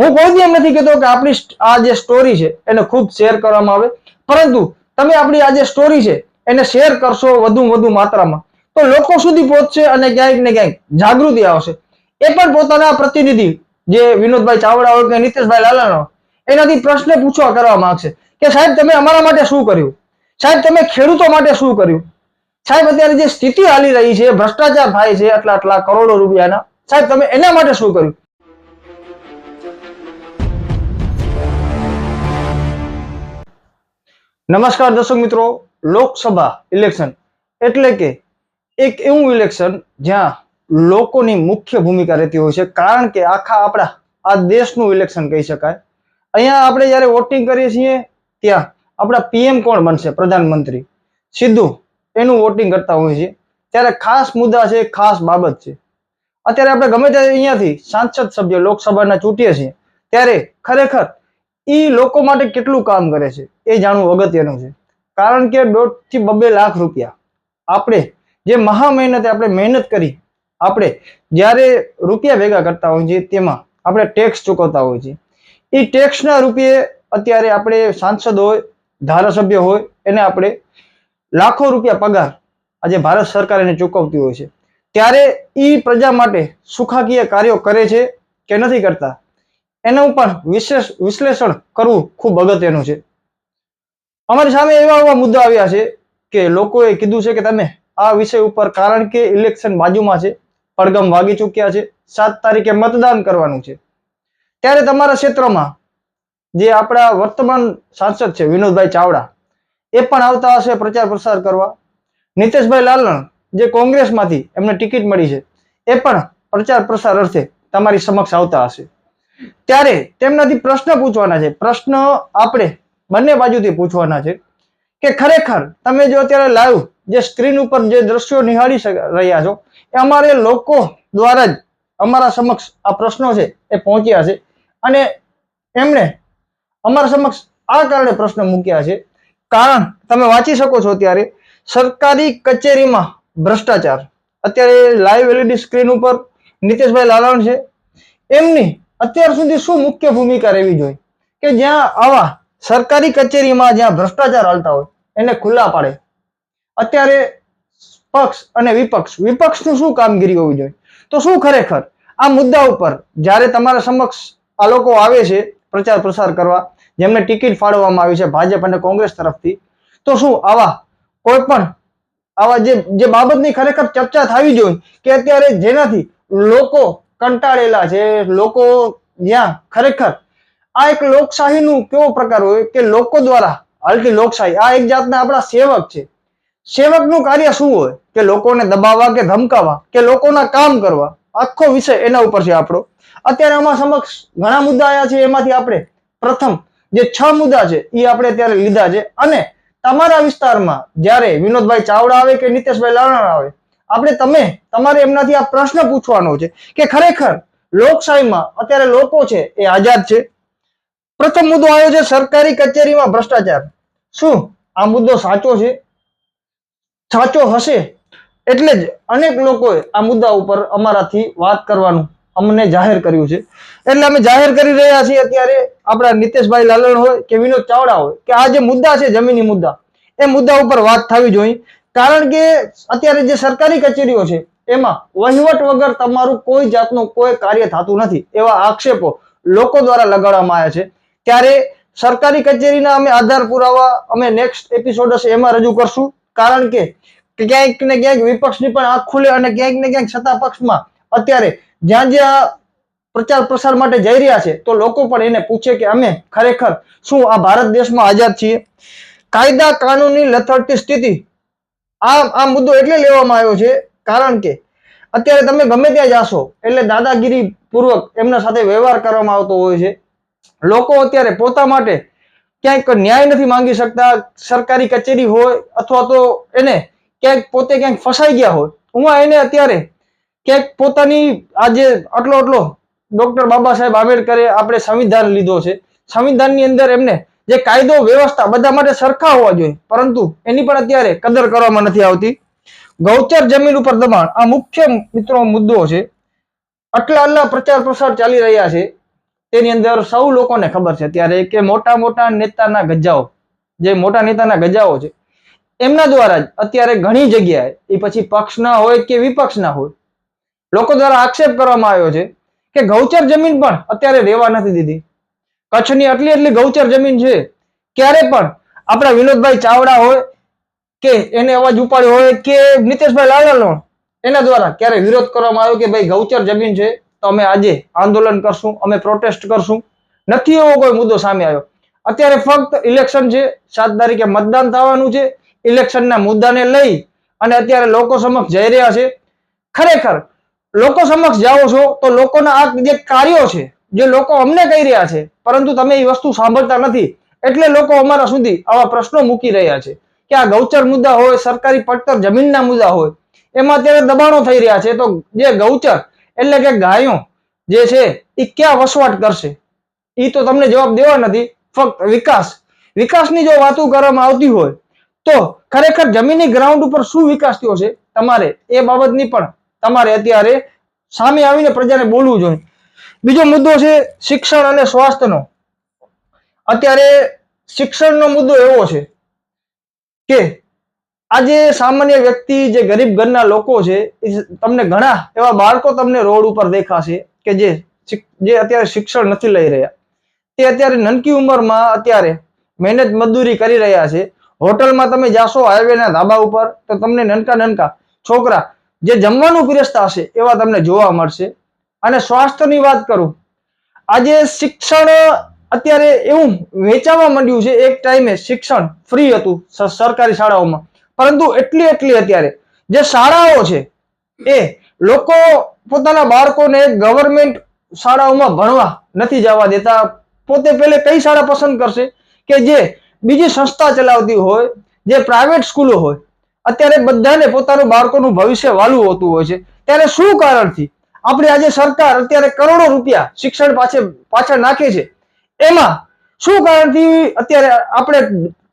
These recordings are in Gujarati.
હું કોઈ એમ નથી કહેતો કે આપણી આ જે સ્ટોરી છે એને ખૂબ શેર કરવામાં આવે. પરંતુ તમે આપણી આ જે સ્ટોરી છે એને શેર કરશો વધુ વધુ માત્રામાં, તો લોકો સુધી પહોંચશે અને ક્યાંક ને ક્યાંક જાગૃતિ આવશે. એ પણ પોતાના પ્રતિનિધિ જે વિનોદભાઈ ચાવડા હોય કે નીતિશભાઈ લાલાનો એનાથી પ્રશ્ન પૂછવા કરવા માંગશે કે સાહેબ તમે અમારા માટે શું કર્યું? સાહેબ તમે ખેડૂતો માટે શું કર્યું? સાહેબ અત્યારે જે સ્થિતિ હાલી રહી છે, ભ્રષ્ટાચાર થાય છે આટલા આટલા કરોડો રૂપિયાના, સાહેબ તમે એના માટે શું કર્યું? નમસ્કાર દર્શક મિત્રો, લોકસભા ઇલેક્શન એટલે કે એક એવું ઇલેક્શન જ્યાં લોકોની મુખ્ય ભૂમિકા રહેતી હોય છે. કારણ કે આખા આપણા, આ દેશનું ઇલેક્શન કહી શકાય. અહીંયા આપણે જ્યારે વોટિંગ કરીએ છીએ, ત્યાં આપણા પીએમ કોણ બનશે? પ્રધાનમંત્રી. સીધું એનું વોટિંગ કરતા હોય છે. ત્યારે ખાસ મુદ્દા છે, ખાસ બાબત છે. અત્યારે આપણે ગમે ત્યારે અહીંયાથી સાંસદ સભ્ય લોકસભાના ચૂંટીએ છીએ, ત્યારે ખરેખર ઈ લોકો માટે કેટલું કામ કરે છે? એ જાણવું અગત્યનું છે. કારણ કે દોઢથી બબે લાખ રૂપિયા આપણે જે મહા મહેનતે આપણે મહેનત કરી, આપણે જ્યારે રૂપિયા ભેગા કરતા હોઈએ છીએ તેમાં આપણે ટેક્સ ચૂકવતા હોઈએ છીએ એ ટેક્સના રૂપિયે અત્યારે આપણે સાંસદ હોય, ધારાસભ્ય હોય, એને આપણે લાખો રૂપિયા પગાર આજે ભારત સરકાર એને ચૂકવતી હોય છે. ત્યારે ઈ પ્રજા માટે સુખાકીય કાર્યો કરે છે કે નથી કરતા? એનું પણ વિશેષ વિશ્લેષણ કરવું ખૂબ અગત્યનું છે. અમારી સામે એવા એવા મુદ્દા આવ્યા છે કે લોકોએ કીધું છે કે તમે આ વિષય ઉપર કારણ કે ઇલેક્શન બાજુમાં છે પડગમ વાગી ચૂક્યા છે, સાત તારીખે મતદાન કરવાનું છે. ત્યારે તમારા ક્ષેત્રમાં જે આપણા વર્તમાન સાંસદ છે વિનોદભાઈ ચાવડા, એ પણ આવતા હશે પ્રચાર પ્રસાર કરવા. નીતેશભાઈ લાલણ, જે કોંગ્રેસમાંથી એમને ટિકિટ મળી છે, એ પણ પ્રચાર પ્રસાર અર્થે તમારી સમક્ષ આવતા હશે. ત્યારે તેમનાથી પ્રશ્ન પૂછવાના છે. પ્રશ્ન આપણે બંને બાજુથી પૂછવાના છે કે ખરેખર તમે જો અત્યારે લાઈવ જે સ્ક્રીન ઉપર જે દ્રશ્યો નિહાળી રહ્યા છો, એ અમારે લોકો દ્વારા જ અમારા સમક્ષ આ પ્રશ્નો છે એ પહોંચ્યા છે. અને એમણે અમારા સમક્ષ આ કારણે પ્રશ્ન મૂક્યા છે. કારણ તમે વાંચી શકો છો ત્યારે સરકારી કચેરીમાં ભ્રષ્ટાચાર. અત્યારે લાઈવ એલઈડી સ્ક્રીન ઉપર નીતિશભાઈ લાલાણ છે. એમની અત્યાર સુધી શું મુખ્ય ભૂમિકા રહેવી જોઈએ? કે જ્યાં આવા સરકારી કચેરીમાં જ્યાં ભ્રષ્ટાચાર હાલતા હોય, એને ખુલ્લા પાડે. અત્યારે પક્ષ અને વિપક્ષ, વિપક્ષનું શું કામગીરી હોવી જોઈએ? તો શું ખરેખર? આ મુદ્દા ઉપર જ્યારે તમારા સમક્ષ આ લોકો આવે છે પ્રચાર પ્રસાર કરવા, જેમને ટિકિટ ફાળવવામાં આવી છે ભાજપ અને કોંગ્રેસ તરફથી, તો શું આવા કોઈ પણ આવા જે જે બાબતની ખરેખર ચર્ચા થવી જોઈએ કે અત્યારે જેનાથી લોકો કંટાળેલા છે. લોકો જ્યાં ખરેખર આ એક લોકશાહીનું કેવો પ્રકાર હોય કે લોકો દ્વારા હાલતી લોકશાહી. આ એક જાતના આપણા સેવક છે. સેવકનું કાર્ય શું હોય? કે લોકોને દબાવવા કે ધમકાવવા કે લોકોના કામ કરવા. આખો વિષય એના ઉપર છે આપણો. અત્યારે આમાં સમક્ષ ઘણા મુદ્દા આવ્યા છે. એમાંથી આપણે પ્રથમ જે છ મુદ્દા છે એ આપણે અત્યારે લીધા છે. અને તમારા વિસ્તારમાં જ્યારે વિનોદભાઈ ચાવડા આવે કે નીતેશભાઈ લાણા આવે આપણે તમે, તમારે એમનાથી આ પ્રશ્ન પૂછવાનો છે કે ખરેખર લોકશાહીમાં અત્યારે લોકો છે એ આઝાદ છે. પ્રથમ મુદ્દો આવ્યો છે સરકારી કચેરીમાં ભ્રષ્ટાચાર. શું? આ મુદ્દો સાચો છે? સાચો હશે એટલે જ અનેક લોકોએ આ મુદ્દા ઉપર અમારાથી વાત કરવાનું અમને જાહેર કર્યું છે. એટલે અમે જાહેર કરી રહ્યા છીએ અત્યારે આપણા નીતેશભાઈ લાલણ હોય કે વિનોદ ચાવડા હોય કે આ જે મુદ્દા છે જમીની મુદ્દા, એ મુદ્દા ઉપર વાત થવી જોઈએ. કારણ કે અત્યારે જે સરકારી કચેરીઓ છે, એમાં વહીવટ વગર તમારું કોઈ જાતનું કોઈ કાર્ય થતું નથી, એવા આક્ષેપો લોકો દ્વારા લગાડવામાં આવ્યા છે. ત્યારે સરકારી કચેરીના અમે આધાર પુરાવા, અમે નેક્સ્ટ એપિસોડ હશે એમાં રજૂ કરશું. કારણ કે ક્યાંક ને ક્યાંક વિપક્ષની પણ આંખ ખુલે અને ક્યાંક ને ક્યાંક સત્તા પક્ષમાં અત્યારે જ્યાં જ્યાં પ્રચાર પ્રસાર માટે જઈ રહ્યા છે, તો લોકો પણ એને પૂછે કે અમે ખરેખર શું આ ભારત દેશમાં આઝાદ છીએ? કાયદા કાનૂની લથડતી સ્થિતિ આ આ મુદ્દો એટલે લેવામાં આવ્યો છે, કારણ કે અત્યારે તમે ગમે ત્યાં જાશો, એટલે દાદાગીરી પૂર્વક એમના સાથે વ્યવહાર કરવામાં આવતો હોય છે. લોકો અત્યારે પોતા માટે ક્યાંક ન્યાય નથી માંગી શકતા, સરકારી કચેરી હોય અથવા તો એને ક્યાંક પોતે ક્યાંક ફસાઈ ગયા હોય. હું એને અત્યારે ક્યાંક પોતાની આજે આટલો આટલો ડોક્ટર બાબા સાહેબ આંબેડકરે આપણે સંવિધાન લીધો છે. સંવિધાનની અંદર એમને જે કાયદો, વ્યવસ્થા બધા માટે સરખા હોવા જોઈએ. પરંતુ એની પણ અત્યારે કદર કરવામાં નથી આવતી. ગૌચર જમીન ઉપર દબાણ. આ મુખ્ય મિત્રો મુદ્દો છે. આટલા આટલા પ્રચાર પ્રસાર ચાલી રહ્યા છે. તેની અંદર સૌ લોકોને ખબર છે ત્યારે કે મોટા મોટા નેતાના ગજાઓ, જે મોટા નેતાના ગજાઓ છે, એમના દ્વારા જ અત્યારે ઘણી જગ્યાએ એ પછી પક્ષના હોય કે વિપક્ષના હોય, લોકો દ્વારા આક્ષેપ કરવામાં આવ્યો છે કે ગૌચર જમીન પણ અત્યારે રહેવા નથી દીધી. કચ્છની આટલી આટલી ગૌચર જમીન છે, ક્યારે પણ આપણા વિનોદભાઈ ચાવડા હોય કે એને અવાજ ઉપાડ્યો હોય કે નીતિશભાઈ લાલાનો, એના દ્વારા ક્યારે વિરોધ કરવામાં આવ્યો કે ભાઈ ગૌચર જમીન છે, તો અમે આજે આંદોલન કરશું, અમે પ્રોટેસ્ટ કરશું. નથી એવો કોઈ મુદ્દો સામે આવ્યો. અત્યારે ફક્ત ઇલેક્શન છે, સાત તારીખે મતદાન થવાનું છે ઇલેક્શનના મુદ્દાને લઈ અને અત્યારે લોકો સમક્ષ જઈ રહ્યા છે. ખરેખર, લોકો સમક્ષ જાઓ છો તો લોકોના આ જે કાર્યો છે જે લોકો અમને કહી રહ્યા છે, પરંતુ તમે એ વસ્તુ સાંભળતા નથી, એટલે લોકો અમારા સુધી આવા પ્રશ્નો મૂકી રહ્યા છે કે આ ગૌચર મુદ્દા હોય, સરકારી પડતર જમીનના મુદ્દા હોય, એમાં અત્યારે દબાણો થઈ રહ્યા છે. તો જે ગૌચર એટલે કે ગાયો જે છે એ ક્યાં વસવાટ કરશે? એ તો તમને જવાબ દેવા નથી, ફક્ત વિકાસ. વિકાસની જો વાતો કરવામાં આવતી હોય, તો ખરેખર જમીની ગ્રાઉન્ડ ઉપર શું વિકાસ થયો છે? તમારે એ બાબતની પણ તમારે અત્યારે સામે આવીને પ્રજાને બોલવું જોઈએ. બીજો મુદ્દો છે શિક્ષણ અને સ્વાસ્થ્યનો. અત્યારે શિક્ષણનો મુદ્દો એવો છે કે આજે સામાન્ય વ્યક્તિ જે ગરીબ ઘરના લોકો છે તમને ઘણા એવા બાળકો તમને રોડ ઉપર દેખાશે કે જે જે અત્યારે શિક્ષણ નથી લઈ રહ્યા. તે અત્યારે નનકી ઉંમરમાં અત્યારે મહેનત મજદૂરી કરી રહ્યા છે. હોટલમાં તમે જાશો હાઈવેના ધાબા ઉપર તો તમને નનકા નનકા છોકરા જે જમવાનું પીરસતા હશે એવા તમને જોવા મળશે. અને સ્વાસ્થ્યની વાત કરું, આજે શિક્ષણ અત્યારે એવું વેચાવા માંડ્યું છે, એક ટાઈમે શિક્ષણ ફ્રી હતું સરકારી શાળાઓમાં. પરંતુ એટલી એટલી અત્યારે, જે શાળાઓ છે, એ લોકો પોતાના બાળકોને ગવર્મેન્ટ શાળાઓમાં ભણવા નથી જવા દેતા. પોતે પેલે કઈ શાળા પસંદ કરશે? કે જે બીજી સંસ્થા ચલાવતી હોય, જે પ્રાઇવેટ સ્કૂલો હોય, અત્યારે બધાને પોતાનું બાળકોનું ભવિષ્ય વાલું હોતું હોય છે. ત્યારે શું કારણથી આપણે આજે સરકાર અત્યારે કરોડો રૂપિયા શિક્ષણ પાછળ પાછળ નાખે છે. એમાં શું કારણથી અત્યારે આપણે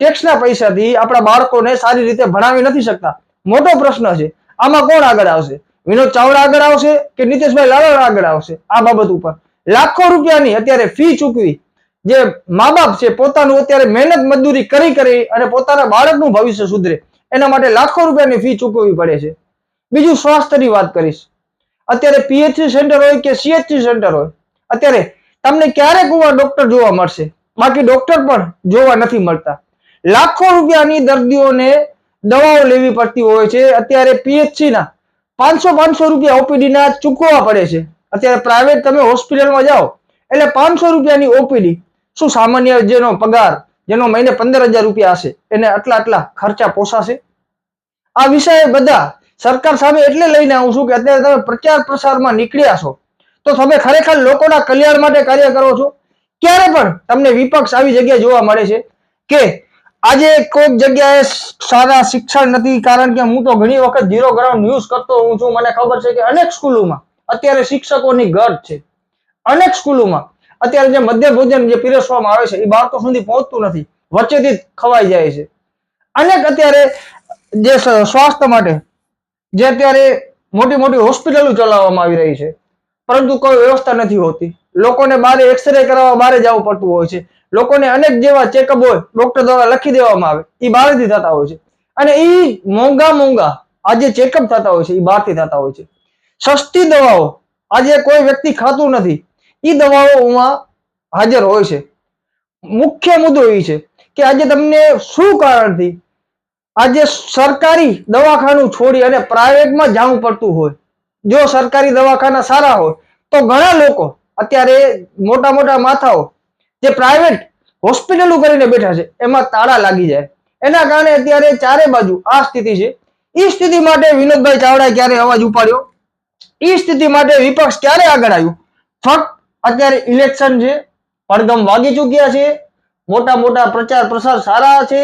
ટેક્સના પૈસાથી આપણા બાળકોને સારી રીતે ભણાવી નથી શકતા? મોટો પ્રશ્ન છે. આમાં કોણ આગળ આવશે? વિનોદ ચાવડા આગળ આવશે કે નીતિશભાઈ લાલણ આગળ આવશે? આ બાબત ઉપર. લાખો રૂપિયાની અત્યારે ફી ચૂકવી. જે મા બાપ છે, પોતાનું અત્યારે મહેનત મજદૂરી કરી કરી અને પોતાના બાળકનું ભવિષ્ય સુધરે. એના માટે લાખો રૂપિયાની ફી ચૂકવવી પડે છે. બીજું સ્વાસ્થ્યની વાત કરીશ. અત્યારે પીએચસી સેન્ટર હોય કે સીએચસી સેન્ટર હોય, અત્યારે તમને ક્યારેક એવા ડોક્ટર જોવા મળશે? બાકી ડોક્ટર પણ જોવા નથી મળતા. લાખો રૂપિયાની દર્દીઓને દવાઓ લેવી પડતી હોય છે. અત્યારે પીએચસી ના પાંચસો પાંચસો રૂપિયા ઓપીડી ના ચૂકવવા પડે છે. અત્યારે પ્રાઇવેટ તમે હોસ્પિટલમાં જાઓ, એટલે પાંચસો રૂપિયાની ઓપીડી શું સામાન્ય જેનો પગાર, જેનો મહિને પંદર હજાર રૂપિયા હશે? એને આટલા આટલા ખર્ચા પોસાશે? આ વિષય બધા સરકાર સામે એટલે લઈને આવું છું કે અત્યારે તમે પ્રચાર પ્રસારમાં નીકળ્યા છો. તો તમે ખરેખર લોકોના કલ્યાણ માટે કાર્ય કરો છો? ક્યારે પણ તમને વિપક્ષ આવી જગ્યાએ જોવા મળે છે કે આજે કોઈક જગ્યાએ સારા શિક્ષણ નથી કારણ કે હું તો ઘણી વખત ઝીરો ગ્રાઉન્ડ ન્યૂઝ કરતો હોઉં છું. મને ખબર છે કે અનેક સ્કૂલોમાં અત્યારે શિક્ષકોની ઘટ છે. અનેક સ્કૂલોમાં અત્યારે જે મધ્ય ભોજન જે પીરસવામાં આવે છે, એ બાળકો સુધી પહોંચતું નથી. વચ્ચેથી ખવાઈ જાય છે. અનેક અત્યારે જે સ્વાસ્થ્ય માટે જે અત્યારે મોટી મોટી હોસ્પિટલો ચલાવવામાં આવી રહી છે. પરંતુ કોઈ વ્યવસ્થા નથી હોતી. લોકોને બારે એક્સરે કરાવવા બારે જવું પડતું હોય છે. લોકોને અનેક જેવા ચેકઅપ હોય ડોક્ટર દ્વારા લખી દેવામાં આવે. એ બહારથી થતા હોય છે. અને એ મોંઘા મોંઘા આજે ચેકઅપ થતા હોય છે એ બહારથી થતા હોય છે. સસ્તી દવાઓ આજે કોઈ વ્યક્તિ ખાતું નથી. એ દવાઓમાં હાજર હોય છે. મુખ્ય મુદ્દો એ છે કે આજે તમને શું કારણથી આજે સરકારી દવાખાનું છોડી અને પ્રાઇવેટમાં જવું પડતું હોય, જો સરકારી દવાખાના સારા હોય, તો ઘણા લોકો અત્યારે મોટા મોટા માથાઓ જે પ્રાઇવેટ હોસ્પિટલો કરીને બેઠા છે, એમાં તાળા લાગી જાય. એના કારણે અત્યારે ચારે બાજુ આ સ્થિતિ છે. એ સ્થિતિ માટે વિનોદભાઈ ચાવડાએ ક્યારે અવાજ ઉપાડ્યો? એ સ્થિતિ માટે વિપક્ષ ક્યારે આગળ આવ્યું? ફક્ત અત્યારે ઇલેક્શન છે પડગમ વાગી ચૂક્યા છે, મોટા મોટા પ્રચાર પ્રસાર સારા છે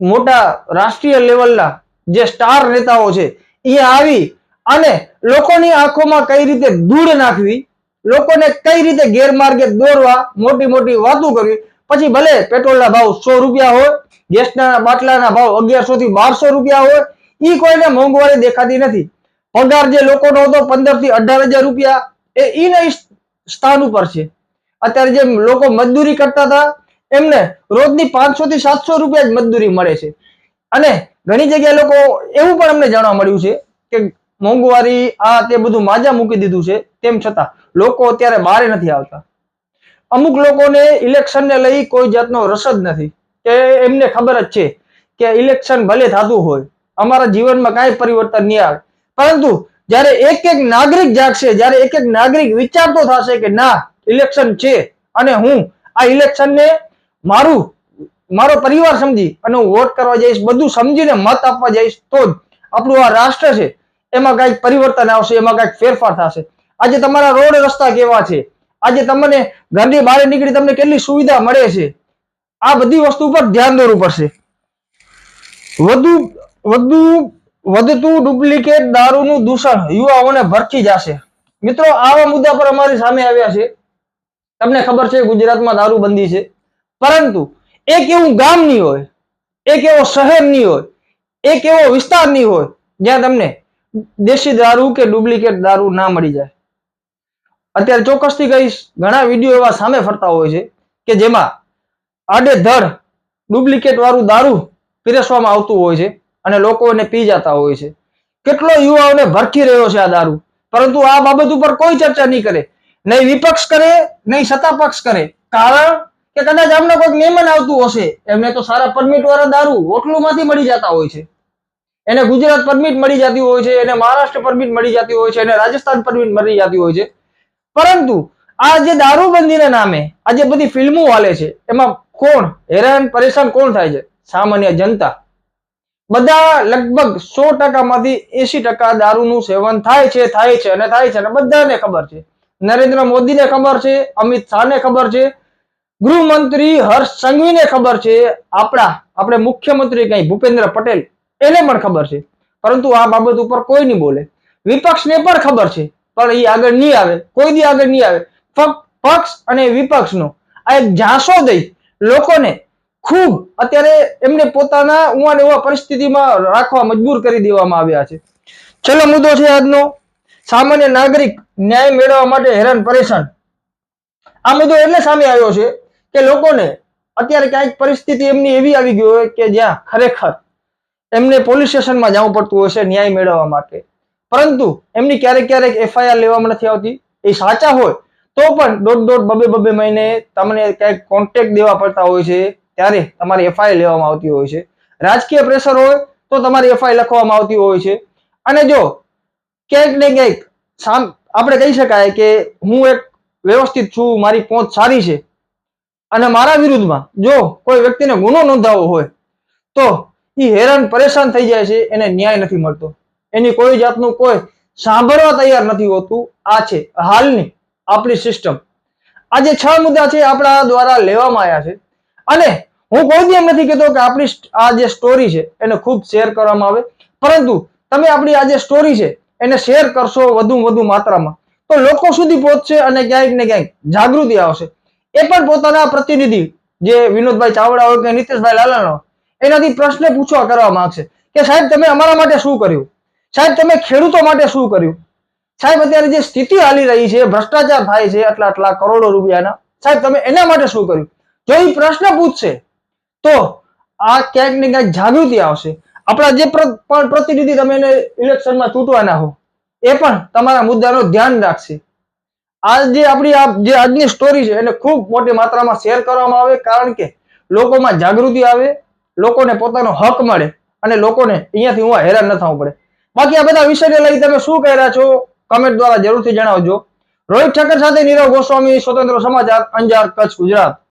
મોટા રાષ્ટ્રીય લેવલના જે સ્ટાર નેતાઓ છે, એ આવી અને લોકોની આંખોમાં કઈ રીતે દૂર નાખવી, લોકોને કઈ રીતે ગેરમાર્ગે દોરવા, મોટી મોટી વાતો કરવી, પછી ભલે પેટ્રોલના ભાવ સો રૂપિયા હોય, ગેસના બાટલાના ભાવ અગિયારસો થી બારસો રૂપિયા હોય એ કોઈને મોંઘવારી દેખાતી નથી. પગાર જે લોકોનો હતો પંદરથી અઢાર હજાર રૂપિયા, એ ઈ સ્થાન ઉપર છે. અત્યારે જે લોકો મજદૂરી કરતા હતા એમને રોજની પાંચસો થી સાતસો રૂપિયા જ મજદૂરી મળે છે. અને ઘણી જગ્યાએ લોકો એવું પણ અમને જાણવા મળ્યું છે કે મોંઘવારી, આ તે બધું માજા મૂકી દીધું છે, તેમ છતાં લોકો અત્યારે બહાર નથી આવતા. અમુક લોકોને ઇલેક્શનને લઈ કોઈ જાતનો રસ જ નથી. કે એમને ખબર જ છે કે ઇલેક્શન ભલે થતું હોય, અમારા જીવનમાં કાંઈ પરિવર્તન નહીં આવે. પરંતુ જ્યારે એક એક નાગરિક જાગશે, જ્યારે એક એક નાગરિક વિચારતો થશે કે ના, ઇલેક્શન છે અને હું આ ઇલેક્શનને મારું, મારો પરિવાર સમજી અને હું વોટ કરવા જઈશ, બધું સમજીને મત આપવા જઈશ, તો જ આપણું આ રાષ્ટ્ર છે, એમાં કાંઈક પરિવર્તન આવશે, એમાં કાંઈક ફેરફાર થશે. આજે તમારા રોડ રસ્તા કેવા છે? આજે તમને ઘરની બહાર નીકળી તમને કેટલી સુવિધા મળે છે? આ બધી વસ્તુ પર ધ્યાન દોરવું પડશે. વધુ વધુ, વધતું ડુપ્લિકેટ દારૂનું દૂષણ યુવાઓને ભરખી જશે. મિત્રો, આવા મુદ્દા પર અમારી સામે આવ્યા છે. તમને ખબર છે ગુજરાતમાં દારૂબંધી છે. પરંતુ એક એવું ગામ નહીં હોય, એક એવો શહેર નહીં હોય, એક એવો વિસ્તાર નહીં હોય, જ્યાં તમને દેશી દારૂ કે ડુપ્લિકેટ દારૂ ના મળી જાય. અત્યારે ચોક્કસથી કહીશ ઘણા વીડિયો એવા સામે ફરતા હોય છે કે જેમાં આડેધડ ડુપ્લિકેટ વાળું દારૂ પીરસવામાં આવતું હોય છે અને લોકો એને પી જતા હોય છે. કેટલો યુવાઓને ભરખી રહ્યો છે આ દારૂ. પરંતુ આ બાબત ઉપર કોઈ ચર્ચા નહીં કરે. નહીં વિપક્ષ કરે, નહીં સત્તા પક્ષ કરે. કારણ કે કદાચ આમને કોઈક મહેમાન આવતું હશે, એમને તો સારા પરમિટ વાળા દારૂ હોટલોમાંથી મળી જતા હોય છે. એને ગુજરાત પરમિટ મળી જતી હોય છે, એને મહારાષ્ટ્ર પરમિટ મળી જતી હોય છે, એને રાજસ્થાન પરમિટ મળી જતી હોય છે. પરંતુ આ જે દારૂબંધીના નામે, આ જે બધી ફિલ્મો હાલે છે, એમાં કોણ હેરાન પરેશાન કોણ થાય છે? સામાન્ય જનતા. બધા લગભગ સો ટકામાંથી એસી ટકા દારૂનું સેવન થાય છે થાય છે અને થાય છે અને બધાને ખબર છે. નરેન્દ્ર મોદીને ખબર છે, અમિત શાહને ખબર છે ગૃહમંત્રી હર્ષ સંઘવીને ખબર છે, આપણા, આપણે મુખ્યમંત્રી કઈ, ભૂપેન્દ્ર પટેલ, એને પણ ખબર છે. પરંતુ આ બાબત ઉપર કોઈ નહીં બોલે. વિપક્ષને પણ ખબર છે, પણ એ આગળ નહીં આવે. કોઈ દી આગળ નહીં આવે. પક્ષ અને વિપક્ષનો. આ એક ઝાંસો દઈ લોકોને ખૂબ અત્યારે એમને પોતાના ઉવા એવા પરિસ્થિતિમાં રાખવા મજબૂર કરી દેવામાં આવ્યા છે. છેલ્લો મુદ્દો છે આજનો. સામાન્ય નાગરિક ન્યાય મેળવવા માટે હેરાન પરેશાન. આ મુદ્દો એટલે સામે આવ્યો છે કે લોકોને અત્યારે ક્યાંક પરિસ્થિતિ એમની એવી આવી ગઈ હોય કે જ્યાં ખરેખર એમને પોલીસ સ્ટેશનમાં જવું પડતું હોય છે ન્યાય મેળવવા માટે. પરંતુ એમની ક્યારેક ક્યારેક એફઆઈઆર લેવામાં નથી આવતી. એ સાચા હોય તો પણ દોઢ દોઢ બબે બબે મહિને તમને ક્યાંક કોન્ટેક્ટ દેવા પડતા હોય છે, ત્યારે તમારી એફઆઈઆર લેવામાં આવતી હોય છે. રાજકીય પ્રેશર હોય તો તમારી એફઆઈઆર લખવામાં આવતી હોય છે. અને જો ક્યાંક ને ક્યાંક આપણે કહી શકાય કે હું એક વ્યવસ્થિત છું, મારી પહોંચ સારી છે. અને મારા વિરુદ્ધમાં જો કોઈ વ્યક્તિને ગુનો નોંધાવો હોય, તો એ હેરાન પરેશાન થઈ જાય છે, એને ન્યાય નથી મળતો. એની કોઈ જાતનું કોઈ સાંભળવા તૈયાર નથી હોતું. આ છે હાલની આપણી સિસ્ટમ આ જે છ મુદ્દા છે આપણા દ્વારા લેવામાં આવ્યા છે. અને હું કોઈ એમ નથી કહેતો કે આપણી આ જે સ્ટોરી છે, એને ખૂબ શેર કરવામાં આવે. પરંતુ તમે આપણી આ જે સ્ટોરી છે, એને શેર કરશો વધુ વધુ માત્રામાં. તો લોકો સુધી પહોંચશે અને ક્યાંક ને ક્યાંક જાગૃતિ આવશે. એ પણ પોતાના પ્રતિનિધિ, જે વિનોદભાઈ ચાવડા હોય કે નીતિશભાઈ લાલાનો, એનાથી પ્રશ્ન પૂછવા કરવા માંગશે કે સાહેબ તમે અમારા માટે શું કર્યું? સાહેબ તમે ખેડૂતો માટે શું કર્યું? સાહેબ અત્યારે જે સ્થિતિ હાલી રહી છે, ભ્રષ્ટાચાર થાય છે આટલા આટલા કરોડો રૂપિયાના, સાહેબ તમે એના માટે શું કર્યું? જો એ પ્રશ્ન પૂછશે, તો આ ક્યાંક ને ક્યાંક જાગૃતિ આવશે. આપણા જે પણ પ્રતિનિધિ તમે એને ઇલેક્શનમાં ચૂંટવાના હો, એ પણ તમારા મુદ્દાનું ધ્યાન રાખશે. આ જે આપણી આ જે આજની સ્ટોરી છે એને ખૂબ મોટી માત્રામાં શેર કરવામાં આવે, કારણ કે લોકોમાં જાગૃતિ આવે, લોકોને પોતાનો હક મળે અને લોકોને અહીંયાથી હું હેરાન ન થવું પડે. બાકી આ બધા વિષયને લઈ તમે શું કહી રહ્યા છો? કમેન્ટ દ્વારા જરૂરથી જણાવજો. રોહિત ઠક્કર સાથે નીરવ ગોસ્વામી, સ્વતંત્ર સમાચાર, અંજાર, કચ્છ, ગુજરાત.